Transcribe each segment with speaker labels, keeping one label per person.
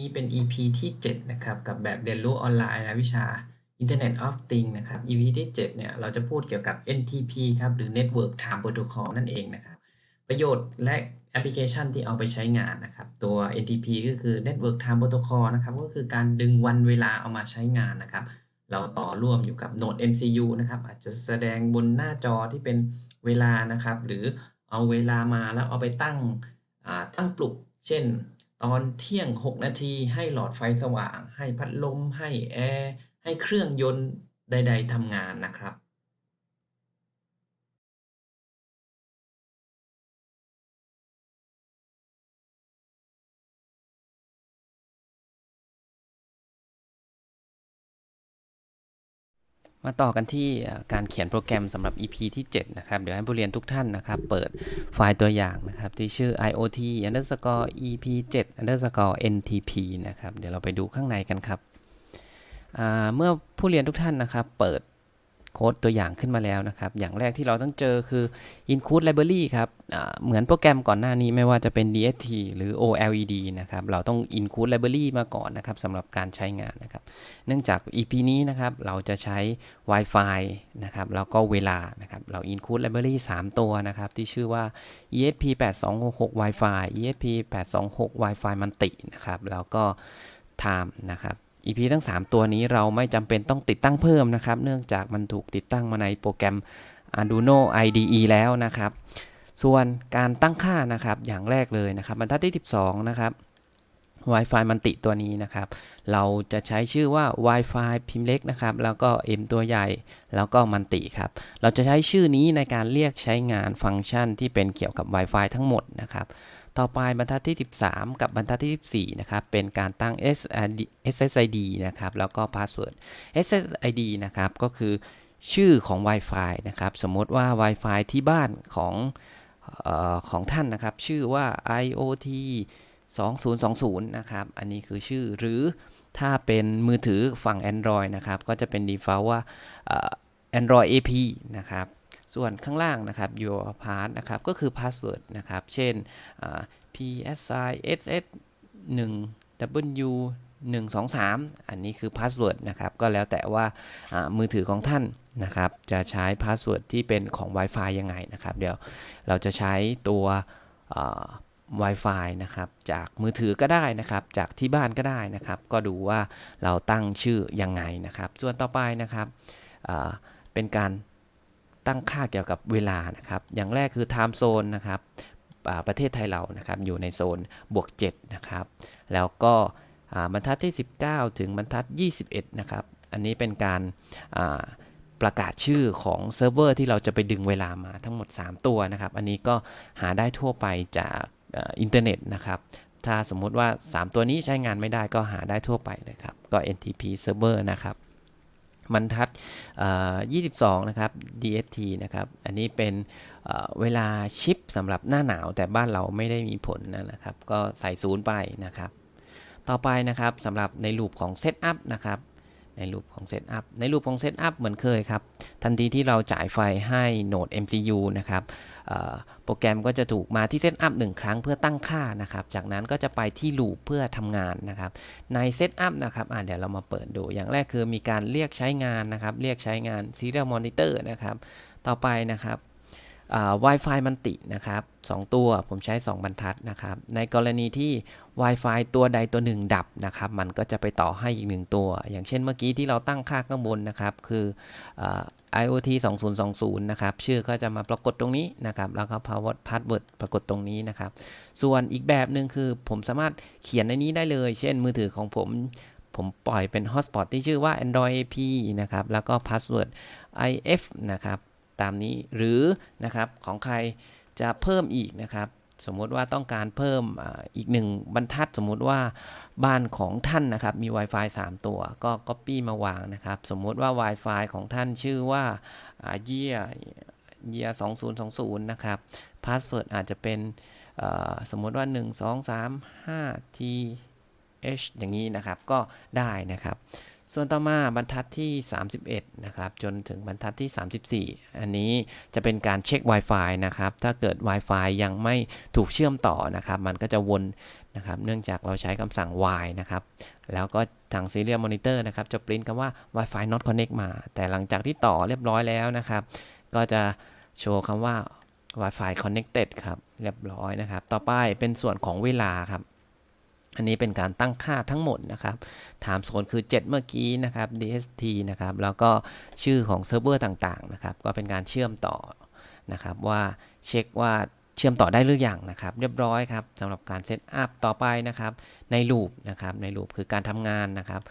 Speaker 1: นี่เป็น EP ที่ 7 นะครับกับแบบเรียนรู้ออนไลน์นะวิชา Internet of Things นะครับ EP ที่ 7 เนี่ยเราจะพูดเกี่ยวกับ NTP ครับหรือ Network Time Protocol นั่นเองนะครับ ประโยชน์และแอปพลิเคชันที่เอาไปใช้งานนะครับ ตัว NTP ก็คือ Network Time Protocol นะครับ ก็คือการดึงวันเวลาเอามาใช้งานนะครับ เราต่อร่วมอยู่กับโหนด MCU นะครับ อาจจะแสดงบนหน้าจอที่เป็นเวลานะครับ หรือเอาเวลามาแล้วเอาไปตั้งตั้งปลุก เช่น ตอนเที่ยง 6 นาทีให้หลอดไฟสว่าง ให้พัดลม ให้แอร์ ให้เครื่องยนต์ใด ๆทำงานนะครับ มาต่อกันที่การเขียนโปรแกรมสำหรับ EP ที่ 7 นะครับ เดี๋ยวให้ผู้เรียนทุกท่านนะครับ เปิดไฟล์ตัวอย่างนะครับ ที่ชื่อ IoT underscore EP 7 underscore NTP นะครับ เดี๋ยวเราไปดูข้างในกันครับ เมื่อผู้เรียนทุกท่านนะครับ เปิด โค้ดตัวอย่างขึ้นมาแล้วนะครับ อย่างแรกที่เราต้องเจอคือ include library ครับเหมือนโปรแกรมก่อนหน้านี้ไม่ว่าจะเป็น DST หรือ OLED นะครับ เราต้อง include library มาก่อนนะครับสำหรับการใช้งานนะครับ เนื่องจาก EP นี้นะครับ เราจะใช้ Wi-Fi นะครับ แล้วก็เวลานะครับ เรา include library 3 ตัวนะครับ ที่ชื่อว่า ESP 8266 Wi-Fi ESP 826 Wi-Fi มันตินะครับ แล้วก็ Time นะครับ EP ทั้ง 3 ตัวนี้เราไม่จำเป็นต้องติดตั้งเพิ่มนะครับ เนื่องจากมันถูกติดตั้งมาในโปรแกรม Arduino IDE แล้วนะครับ ส่วนการตั้งค่านะครับอย่างแรกเลยนะครับบรรทัดที่ 12 นะครับ Wi-Fi มันติตัวนี้นะครับ เราจะใช้ชื่อว่า Wi-Fi พิมพ์เล็กนะครับ แล้วก็ M ตัวใหญ่ แล้วก็มันติครับ เราจะใช้ชื่อนี้ในการเรียกใช้งานฟังก์ชันที่เป็นเกี่ยวกับ Wi-Fi ทั้งหมดนะครับ ต่อไปบรรทัดที่ 13 กับบรรทัดที่ 14 นะครับ เป็นการตั้ง SSID นะครับ แล้วก็ Password SSID นะครับ ก็คือชื่อของ Wi-Fi นะครับ สมมติว่า Wi-Fi ที่บ้านของออของท่านนะครับ ชื่อว่า IoT 2020 นะครับ อันนี้คือชื่อหรือถ้าเป็นมือถือฝั่ง Android นะครับ ก็จะเป็น default ว่า Android AP นะครับ ส่วนข้างล่างนะครับ your part นะครับ ก็คือ password นะครับ เช่น psi ss 1 w 1 2 3 อันนี้คือ password นะครับ ก็แล้วแต่ว่ามือถือของท่านนะครับ จะใช้ password ที่เป็นของ Wi-Fi ยังไงนะครับ เดี๋ยวเราจะใช้ตัว Wi-Fi นะครับ จากมือถือก็ได้นะครับ จากที่บ้านก็ได้นะครับ ก็ดูว่าเราตั้งชื่อยังไงนะครับ ส่วนต่อไปนะครับเป็นการ ตั้งค่าเกี่ยวกับเวลานะครับ อย่างแรกคือ time zone นะครับประเทศไทยเรานะครับอยู่ในโซนบวก7นะครับ แล้วก็บรรทัดที่ 19 ถึงบรรทัด 21 นะครับ อันนี้เป็นการประกาศชื่อของเซิร์ฟเวอร์ที่เราจะไปดึงเวลามาทั้งหมด 3 ตัวนะครับ อันนี้ก็หาได้ทั่วไปจากอินเทอร์เน็ตนะครับ ถ้าสมมุติว่า 3 ตัวนี้ใช้งานไม่ได้ก็หาได้ทั่วไปเลยครับ ก็ NTP server นะครับ บรรทัด 22 นะครับ DST นะครับ อันนี้เป็นเอ่อเวลาชิปสำหรับหน้าหนาว แต่บ้านเราไม่ได้มีผลนะครับ ก็ใส่ศูนย์ไปนะครับ ต่อไปนะครับสำหรับในรูปของ Setup นะครับ ในรูปของ Setup ในรูปของ Setup เหมือนเคยครับ ทันทีที่เราจ่ายไฟให้โหนด MCU นะครับโปรแกรมก็จะถูกมาที่ Setup หนึ่งครั้งเพื่อตั้งค่านะครับ จากนั้นก็จะไปที่ลูปเพื่อทำงานนะครับ ใน Setup นะครับอะเดี๋ยวเรามาเปิดดู อย่างแรกคือมีการเรียกใช้งานนะครับ เรียกใช้งาน Serial Monitor นะครับ ต่อไปนะครับ Wi-Fi มันตินะครับ2ตัวผมใช้ 2 บรรทัดนะครับ ในกรณีที่ Wi-Fi ตัวใดตัวหนึ่งดับนะครับ มันก็จะไปต่อให้อีกหนึ่งตัว อย่างเช่นเมื่อกี้ที่เราตั้งค่าข้างบนนะครับ คืออ่า IoT 2020 นะครับ ชื่อก็จะมาปรากฏตรงนี้นะครับ แล้วก็ Power Password ปรากฏตรงนี้นะครับ ส่วนอีกแบบหนึ่งคือผมสามารถเขียนในนี้ได้เลย เช่นมือถือของผมผมปล่อยเป็น hotspot ที่ชื่อว่า Android AP นะครับ แล้วก็ password IF นะครับ ตามนี้หรือนะครับของใครจะเพิ่มอีกนะครับสมมติว่าต้องการเพิ่มอ,อีกหนึ่งบรรทัดสมมุติว่าบ้านของท่านนะครับมี Wi-Fi 3 ตัว ก็ Copy มาวางนะครับ สมมุติว่า Wi-Fi ของท่านชื่อว่าเยียเยีย2020 นะครับ Password อาจจะเป็นสมมติว่า 1 2 3 5 T H อย่างนี้นะครับก็ได้นะครับ ส่วนต่อมาบรรทัดที่ 31 นะครับ จนถึงบรรทัดที่ 34 อันนี้จะเป็นการเช็ค Wi-Fi นะครับ ถ้าเกิด Wi-Fi ยังไม่ถูกเชื่อมต่อนะครับ มันก็จะวนนะครับ เนื่องจากเราใช้คำสั่ง y นะครับ แล้วก็ทาง Serial Monitor นะครับ จะปริ้นคำว่า Wi-Fi not connect มา แต่หลังจากที่ต่อเรียบร้อยแล้วนะครับ ก็จะโชว์คำว่า Wi-Fi connected ครับ เรียบร้อยนะครับ ต่อไปเป็นส่วนของเวลาครับ อันนี้เป็นการตั้งค่าทั้งหมดนะครับ time zone คือ 7 เมื่อกี้นะครับ DST นะครับ แล้วก็ชื่อของเซิร์ฟเวอร์ต่างๆนะครับ ก็เป็นการเชื่อมต่อนะครับว่าเช็คว่าเชื่อมต่อได้หรือยังนะครับ เรียบร้อยครับสำหรับการเซตอัพต่อไปนะครับ ในลูปนะครับ ในลูปคือการทำงานนะครับ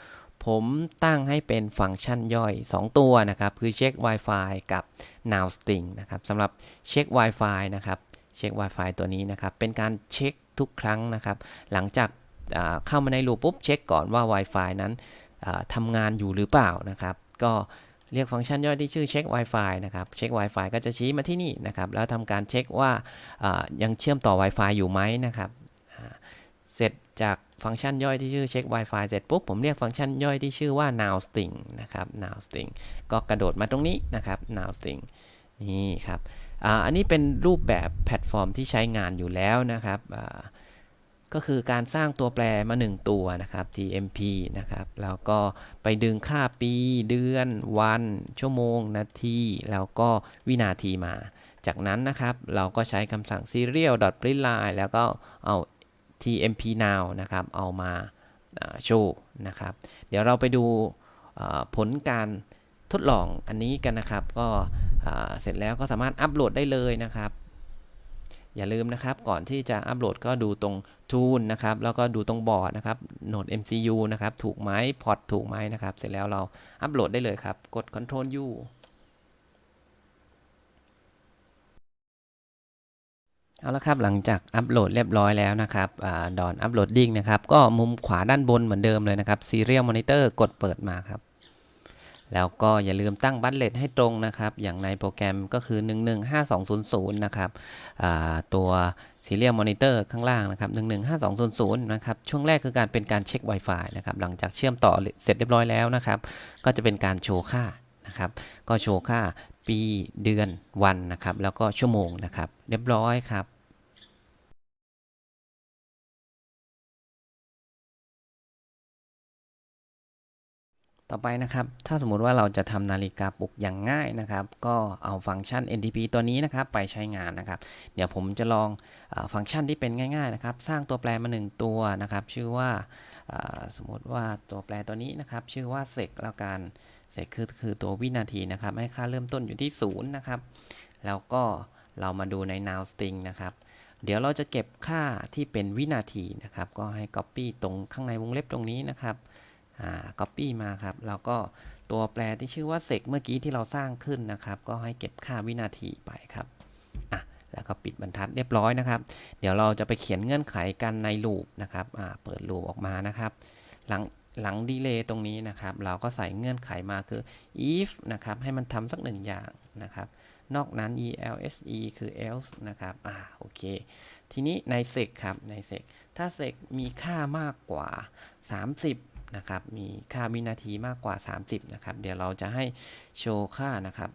Speaker 1: ผมตั้งให้เป็นฟังก์ชันย่อย 2 ตัวนะครับ คือเช็ค Wi-Fi กับ now string นะครับสำหรับเช็ค Wi-Fi นะครับ เช็ค Wi-Fi ตัวนี้นะครับ เป็นการเช็คทุกครั้งนะครับ หลังจาก เข้ามาในลูปปุ๊บเช็คก่อนว่า Wi-Fi นั้นอ่าทำงานอยู่หรือเปล่านะครับ ก็เรียกฟังก์ชันย่อยที่ชื่อเช็ค Wi-Fi นะครับเช็ค Wi-Fi ก็จะชี้มาที่นี่นะครับ แล้วทำการเช็คว่ายังเชื่อมต่อ Wi-Fi อยู่ไหมนะครับเสร็จจากฟังก์ชันย่อยที่ชื่อเช็ค Wi-Fi เสร็จปุ๊บผมเรียกฟังก์ชันย่อยที่ชื่อว่า now string นะครับ now string ก็กระโดดมาตรงนี้นะครับ now string นี่ครับออันนี้เป็นรูปแบบแพลตฟอร์มที่ใช้งานอยู่แล้วนะครับอ ก็คือการสร้างตัวแปรมา 1 ตัวนะครับ tmp นะครับ แล้วก็ไปดึงค่าปี เดือน วัน ชั่วโมง นาที แล้วก็วินาทีมา จากนั้นนะครับ เราก็ใช้คำสั่ง serial.println แล้วก็เอา tmp now นะครับ เอามาโชว์นะครับ เดี๋ยวเราไปดูผลการทดลองอันนี้กันนะครับ ก็เสร็จแล้วก็สามารถอัปโหลดได้เลยนะครับ อย่าลืมนะครับ ก่อนที่จะอัปโหลดก็ดูตรง Tool นะครับ แล้วก็ดูตรงบอร์ดนะครับ Node MCU นะครับ ถูกไหมพอร์ตถูกไหมนะครับ เสร็จแล้วเราอัปโหลดได้เลยครับ กด Ctrl U เอาละครับหลังจากอัปโหลดเรียบร้อยแล้วนะครับดอนอัปโหลดดิ้งนะครับ ก็มุมขวาด้านบนเหมือนเดิมเลยนะครับ Serial Monitor กดเปิดมาครับ แล้วก็อย่าลืมตั้งบัตเลตให้ตรงนะครับ อย่างในโปรแกรมก็คือ 115200 นะครับอ่าตัว Serial Monitor ข้างล่างนะครับ 115200 นะครับ ช่วงแรกคือการเป็นการเช็ค Wi-Fi นะครับ หลังจากเชื่อมต่อเสร็จเรียบร้อยแล้วนะครับ ก็จะเป็นการโชว์ค่านะครับ ก็โชว์ค่าปีเดือนวันนะครับ แล้วก็ชั่วโมงนะครับ เรียบร้อยครับ ต่อไปนะครับ ถ้าสมมุติว่าเราจะทำนาฬิกาปลุกอย่างง่ายนะครับ ก็เอาฟังก์ชัน NTP ตัวนี้นะครับ ไปใช้งานนะครับ เดี๋ยวผมจะลองอฟังก์ชันที่เป็นง่าย ๆ นะครับ สร้างตัวแปรมา 1 ตัวนะครับ ชื่อว่าสมมติว่าตัวแปรตัวนี้นะครับ ชื่อว่า sec แล้วกัน sec คือคือตัววินาทีนะครับ ให้ค่าเริ่มต้นอยู่ที่0นะครับ แล้วก็เรามาดูใน now string นะครับ เดี๋ยวเราจะเก็บค่าที่เป็นวินาทีนะครับ ก็ให้ copy ตรงข้างในวงเล็บตรงนี้นะครับ copy มาครับ แล้วก็ตัวแปรที่ชื่อว่า sec เมื่อกี้ที่เราสร้างขึ้นนะครับ ก็ให้เก็บค่าวินาทีไปครับอะแล้วก็ปิดบรรทัดเรียบร้อยนะครับ เดี๋ยวเราจะไปเขียนเงื่อนไขกันในลูปนะครับอ่าเปิดลูปออกมานะครับ หลังหลังดีเลย์ตรงนี้นะครับ เราก็ใส่เงื่อนไขมาคือ if นะครับ ให้มันทำสักหนึ่งอย่างนะครับ นอกนั้น else คือ else นะครับ อ่า โอเค ทีนี้ใน sec ครับ ใน sec ถ้า sec มีค่ามากกว่า 30 นะครับ มีค่าวินาทีมากกว่า 30 นะครับ เดี๋ยวเราจะให้โชว์ค่านะครับ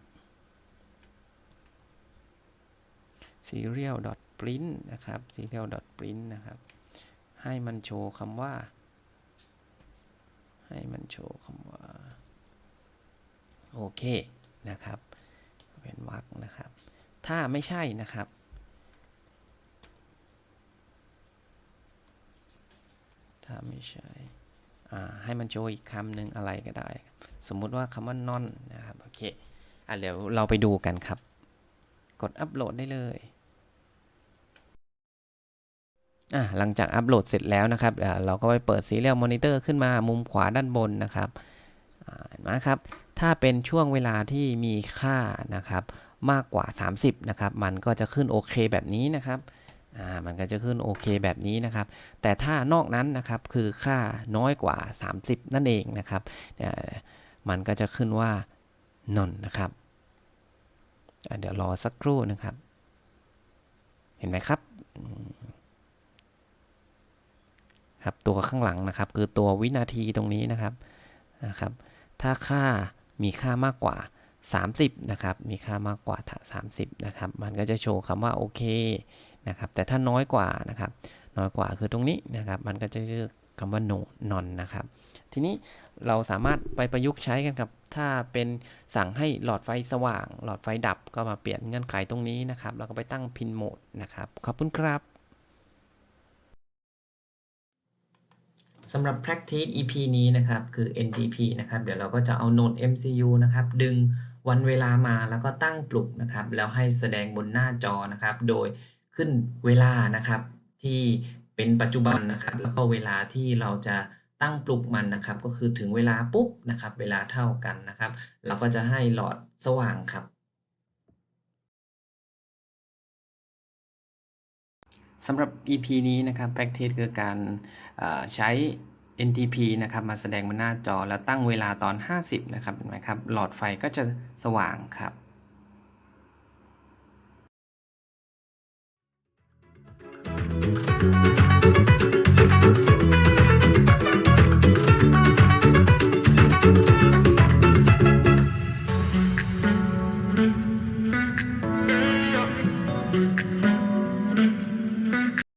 Speaker 1: serial print นะครับ serial print นะครับ ให้มันโชว์คำว่า ให้มันโชว์คำว่า โอเคนะครับเป็นวรรคนะครับ ถ้าไม่ใช่นะครับถ้าไม่ใช่ ให้มันโชว์อีกคำหนึ่งอะไรก็ได้ สมมุติว่าคำว่า non นะครับโอเคอะเดี๋ยวเราไปดูกันครับ กดอัปโหลดได้เลยอะหลังจากอัปโหลดเสร็จแล้วนะครับเราก็ไปเปิด Serial Monitor ขึ้นมามุมขวาด้านบนนะครับอ่าเห็นไหมครับ ถ้าเป็นช่วงเวลาที่มีค่านะครับมากกว่า 30 นะครับ มันก็จะขึ้นโอเคแบบนี้นะครับ อ่ามันก็จะขึ้นโอเคแบบนี้นะครับ แต่ถ้านอกนั้นนะครับคือค่าน้อยกว่า 30 นั่นเองนะครับมันก็จะขึ้นว่านนนะครับเดี๋ยวรอสักครู่นะครับ เห็นไหมครับครับ ตัวข้างหลังนะครับ คือตัววินาทีตรงนี้นะครับนะครับ ถ้าค่ามีค่ามากกว่า 30 นะครับ มีค่ามากกว่า 30 นะครับ มันก็จะโชว์คำว่าโอเค นะครับแต่ถ้าน้อยกว่านะครับน้อยกว่าคือตรงนี้นะครับมันก็จะเลือกคำว่า no non นะครับทีนี้เราสามารถไปประยุกต์ใช้กันครับ ถ้าเป็นสั่งให้หลอดไฟสว่าง หลอดไฟดับก็มาเปลี่ยนเงื่อนไขตรงนี้นะครับ แล้วก็ไปตั้งพินโหมดนะครับ ขอบคุณครับสำหรับ practice EP นี้นะครับ คือ NTP นะครับ เดี๋ยวเราก็จะเอาโนด MCU นะครับ ดึงวันเวลามาแล้วก็ตั้งปลุกนะครับ แล้วให้แสดงบนหน้าจอนะครับ โดย ขึ้นเวลานะครับ ที่เป็นปัจจุบันนะครับ แล้วก็เวลาที่เราจะตั้งปลุกมันนะครับ ก็คือถึงเวลาปุ๊บนะครับ เวลาเท่ากันนะครับ เราก็จะให้หลอดสว่างครับสำหรับ EP นี้นะครับ practice คือการใช้ NTP นะครับมาแสดงบนหน้าจอแล้วตั้งเวลาตอน 50 นะครับเห็นไหมครับ หลอดไฟก็จะสว่างครับ Thank you.